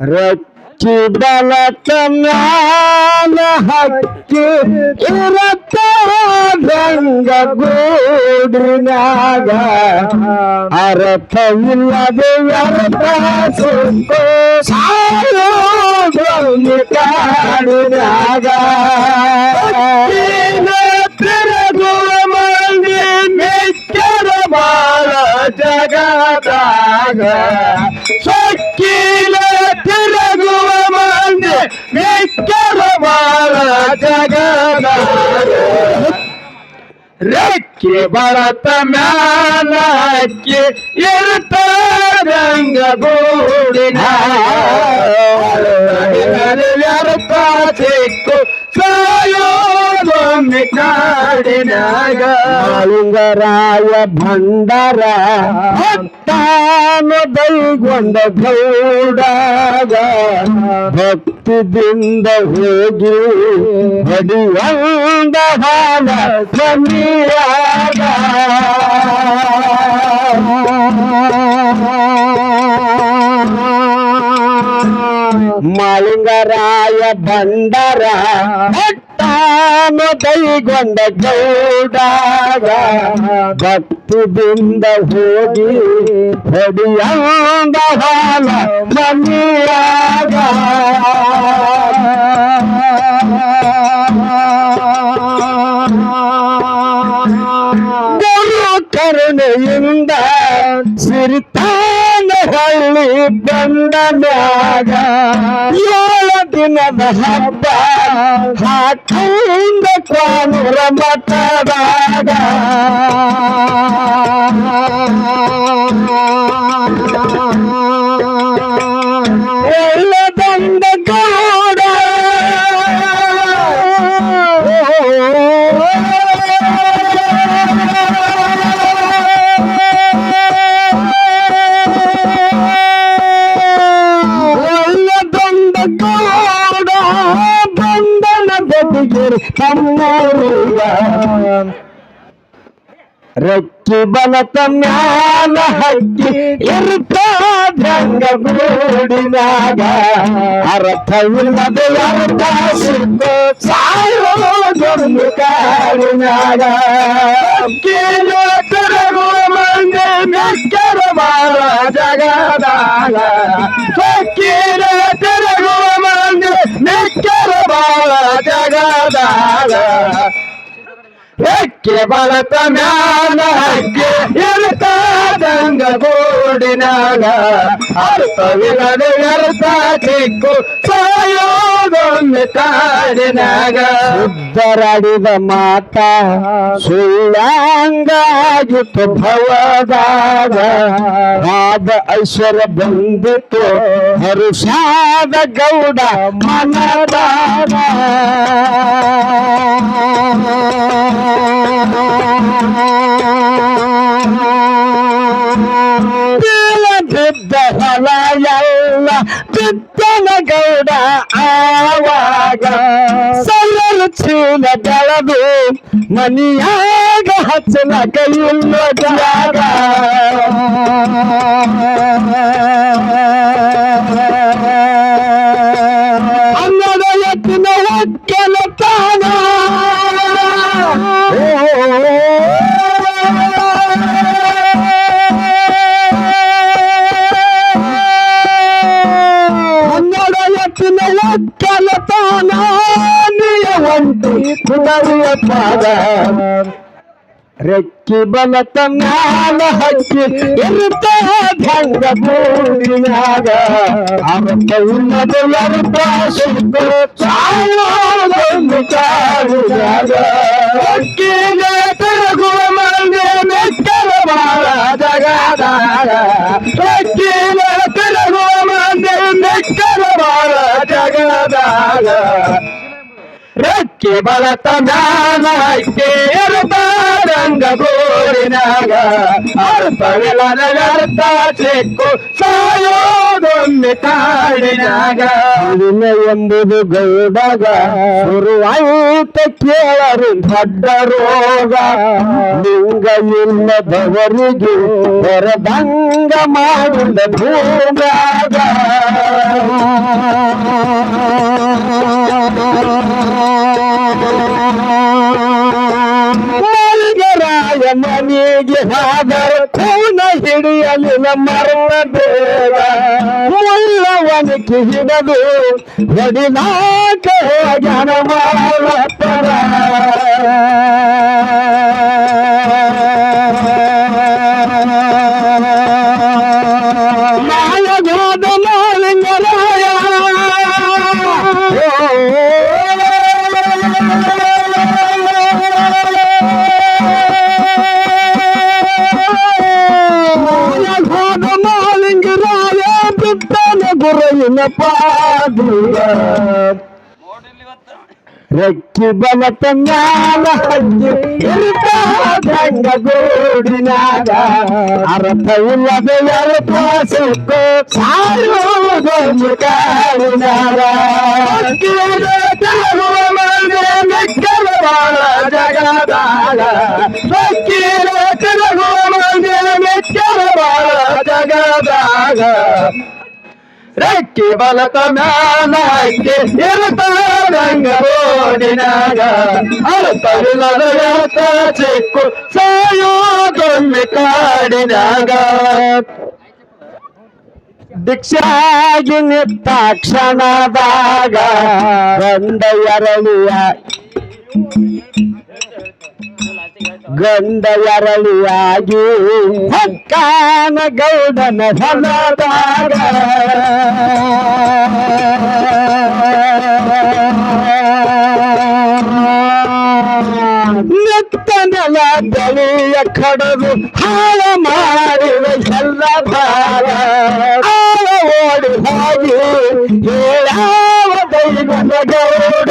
Right ನಿತ್ಯದ ಬಾಳ ಜಗದಾಗ ರಚ್ಚಿ ಬಲತ ಮ್ಯಾಲ ಹಕ್ಕಿ ಇರತ್ತ ರಂಗ ಗೂಡಿನಾಗ ಅರ್ಥವಿಲ್ಲದೆ ವ್ಯರ್ಥ ಸುತ್ತು ಸಾಯೋದು ಕಾಡಿನಾಗ ತಿರುಗುವ ಮಂದಿ ಮೆಚ್ಚರ ಬಾಳ ಜಗದಾಗ ಸಕ್ಕಿಲ ತಿರುಗುವ ಮಂದಿ ಜಗದ ರೆಕ್ಕೆ ಬರತ ಮ್ಯಾಲಕ್ಕೆ ಇರುತ್ತ ರಂಗಗೂಡಿನ ಯಾರಪ್ಪ ಚಿಕ್ಕ ಕಾಡಿನಾಗ ಮಾಳಿಂಗರಾಯ ಭಂಡಾರ ತಾನು ದೈಗೊಂಡ ಗೌಡಾಗ ಭಕ್ತಿದಿಂದ ಹೋಗಿ ಹೊಡಿಯಂದ ಹಾಲ ಸಮೀರಾಗ ಮಾಳಿಂಗರಾಯ ಭಂಡಾರ ತಾನು ಕೈಗೊಂಡ ಗೌಡಾಗ ಭಕ್ತಿದಿಂದ ಹೋಗಿ ಹೊಡಿಯಂದ ಹಾಲ ಮನಿಯಾಗ. ಗುರು ಕರುಣೆಯಿಂದ ಸಿರಿತಾನ ಹಳ್ಳಿ ಬಂದ ಮ್ಯಾಗ ದಿನದ ಹಬ್ಬ. ಹಾಕಿಂದ ಕಾನೂರ ತಮ್ಮೂರಿಗ ರಕ್ಕಿ ಬಲತ ಮ್ಯಾಲ ಹಕ್ಕಿ ಇರ್ತಾದಂಗ ಗೂಡಿನಾಗ. ಅರ್ಥವಿಲ್ಲದೆ ಅರ್ಥ ಸಿಕ್ಕು ಸಾಯೋದೊಂದು ಕಾಡಿನಾಗ. ಕೀಲು ತಿರುಗುವ ಮಂದಿ ಮೆಕ್ಕರ ಬಾಳ ಜಗದಾಗ ಕೀಲ ತಿರುಗುವ ಮಂದಿ ಮೆಕ್ಕರ ಬಾಳ ಜಗದಾಗ ಎಕ್ಕೆ ಬಳತ ಮ್ಯಾಲ ಹಕ್ಕೆ ಇರ್ತಾದಂಗ ಗೂಡಿನಾಗ. ಅರ್ಥವಿಲ್ಲದೆ ವ್ಯರ್ಥ ಚಿಕ್ಕು ಸಾಯೋದೊಮ್ಮೆ ಕಾಡಿನಾಗ. ಉತ್ತರಡಿದ ಮಾತ ಸುಳ್ಳಂಗಾಗಿತ್ತು ಭವದಾಗ. ಆದ ಐಶ್ವರ್ಯ ಬಂದಿತ್ತು ಹರುಷಾದ ಗೌಡ ಮನದಾಗ. ಸಲ್ಲಲು ಚೀಲ ಬೆಳೆದು ಮನಿಯಾಗ ಹಚ್ಚಲ ಕೈಯುಲ್ಲ ಜಾಗ. ಕುಡರಿಯ ಪಾದ ರೆಕ್ಕಿ ಬಲತ ಮ್ಯಾಲ ಹಕ್ಕಿ ಇರುತ್ತ ಭಂಗ ಬೂಡಿಯಾಗ ಅರ್ಥ ಇಲ್ಲದೆ ಅರ್ಥ ಸಿಕ್ಕು ಸಾಯೋದೊಂದು ಕಾಡಿಯಾಗ ಅಕ್ಕಿನ ತಿರುಗುವ ಮಂದಿ ಮೆಕ್ಕರ ಬಾಳ ಜಗದಾಗ ಅಕ್ಕಿನ ರಕ್ಕೆ ಬಲತ ಜ್ಞಾನಂಗ ಬೋರಿನಾಗ ಅರ್ಥವಿಲ್ಲದ ಚೆಕ್ಕು ಸಾಯೋದೊಂದೆ ಕಾಡಿನಾಗ. ಎಂಬುದು ಗೌಡಗ. ಶುರುವಾಯ ಶುರುವಾಯಿತ ಕೇಳರು ದೊಡ್ಡ ರೋಗ ನಿಂಗ ಇಲ್ಲದವರಿಗೆ ಹೊರದಂಗ ಮಾಡಿದ ಭೂಮ್ಯಾಗ. ರಾಯ ಮನೆಗೆ ಹಾದರ. ಕೂನ ಹಿಡಿಯಲಿಲ್ಲ ಮರಣ ಬೇಗ ಮುಳ್ಳವನಿಗೆ ಹಿಡದು ಹೊಡಿನಾಕ ಜನ ಗುರುವಿನ ಪಾದಿಯ ರೆಕ್ಕಿ ಬಲತ ಮ್ಯಾಲ ಹಜ್ಜಿ ಇರ್ತಾದಂಗ ಗೂಡಿನಾಗ ಅರ್ಥ ಇಲ್ಲದ ಎಲ್ಪ ಸುಕ್ಕು ಸಾಯುವುದೊಂದು ಕಾಡಿನಾಗ ಮೆಕ್ಕಲ ಬಾಳ ಜಗದಾಗ ಬಕ್ಕಿರ ತಿರುಗುವ ಮಂದಿ ಮೆಕ್ಕಲ ಬಾಳ ಜಗದಾಗ ರೆಕ್ಕಿ ಬಲತ ಮ್ಯಾಲಕ್ಕೆ ಇರುತ್ತಾರಂಗ ಓಡಿನಾಗ ಅರ್ಥವಿಲ್ಲದ ವ್ಯರ್ಥ ಚಿಕ್ಕು ಸಾಯೋದೊಮ್ಮೆ ಕಾಡಿನಾಗ. ಭಿಕ್ಷಾಗಿ ನಿತ್ತ ಕ್ಷಣದಾಗ ಗಂಡ ಎರಳಿಯ ಗಂಡ ಎರಳಿಯಾಗಿ ಹಕ್ಕಾನ ಗೌಡನ ಹೊಲದಾಗ ನೆತ್ತನೆಲ ಬಳಿಯ ಕಡದು ಹಾಳ ಮಾಡಿದ ಎಲ್ಲ ಭಾರ ಆಳ ಓಡಿ ಹೋಗಿ ಹೇಳ ದೈವದ ಗೌಡ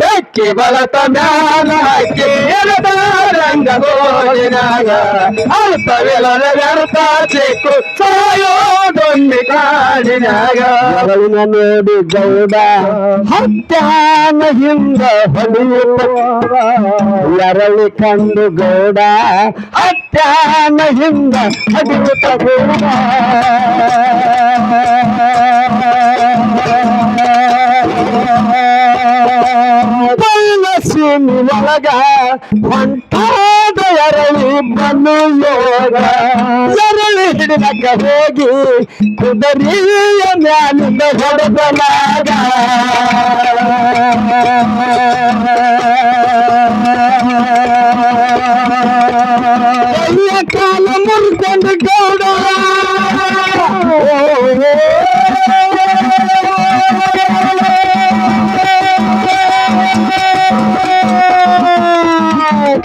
ರೆಕ್ಕಿ ಬಲತ ಮ್ಯಾಲ ರಂಗ ಗೋಲಿನಾಗ. ಅರ್ಥವಿಲ್ಲದ ವ್ಯರ್ಥ ಚಿಕ್ಕು ಸಾಯೋದೊಮ್ಮೆ ಕಾಡಿನಾಗ. ಎರಳಿನ ನೋಡಿ ಗೌಡ, ಹತ್ಯಾನ ಹಿಂದ ಹೊಲಿಯುತ್ತ. ಎರಳಿ ಕಂಡು ಗೌಡ, ಹತ್ಯಾನ ಹಿಂದ ಹಡಿಯುತ್ತ ಬಯಲಸೀನಿ ಒಳಗ ಹೊಂಟಾದ ಎರಳಿ ಬನ್ನು ಯೋಗ. ಎರಳಿ ಹಿಡಿದಕ್ಕ ಹೋಗಿ ಕುದರಿಯ ಮ್ಯಾಲಿಂದ ಹೊಡೆದಲಾಗ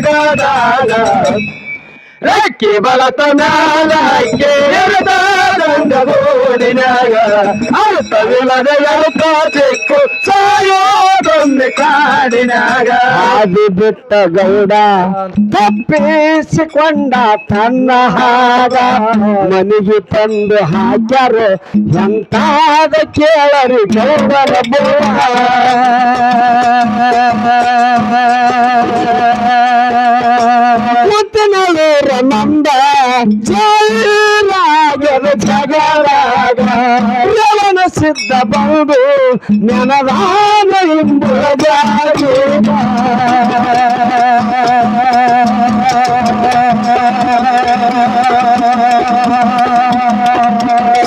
ಬಾಳ ಜಗದಾಗ ರೆಕ್ಕಿ ಬಲತ ಮ್ಯಾಲ ಹಕ್ಕಿ ಇರುತ್ತಾದಂಗ ಗೋಡಿನಾಗ ಅರ್ಥವಿಲ್ಲದ ಎಲ್ಲ ಚಿಕ್ಕು ಸಾಯೋದೊಂದು ಕಾಡಿನಾಗ. ಹಾದಿ ಬಿಟ್ಟ ಗೌಡ ತಪ್ಪಿಸಿಕೊಂಡ ತನ್ನ ಹಾಗ. ಮನೆಗೆ ತಂದು ಹಾಕ್ಯಾರು ಎಂತಾದ ಕೇಳರಿ ಗೌಡರ ಮುತ್ತಿನಲ್ಲೂರ ನಂದ ಜಯರಾಗದ ಜಗರಾಗ ರವಣ ಸಿದ್ಧ ಬಂದು ನೆನದಾನ ಇಂಬುಳಗಾಗಿ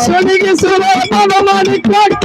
ಸುನಿಗೆ ಸುರ ಮಾಡಿ ಕೊಟ್ಟ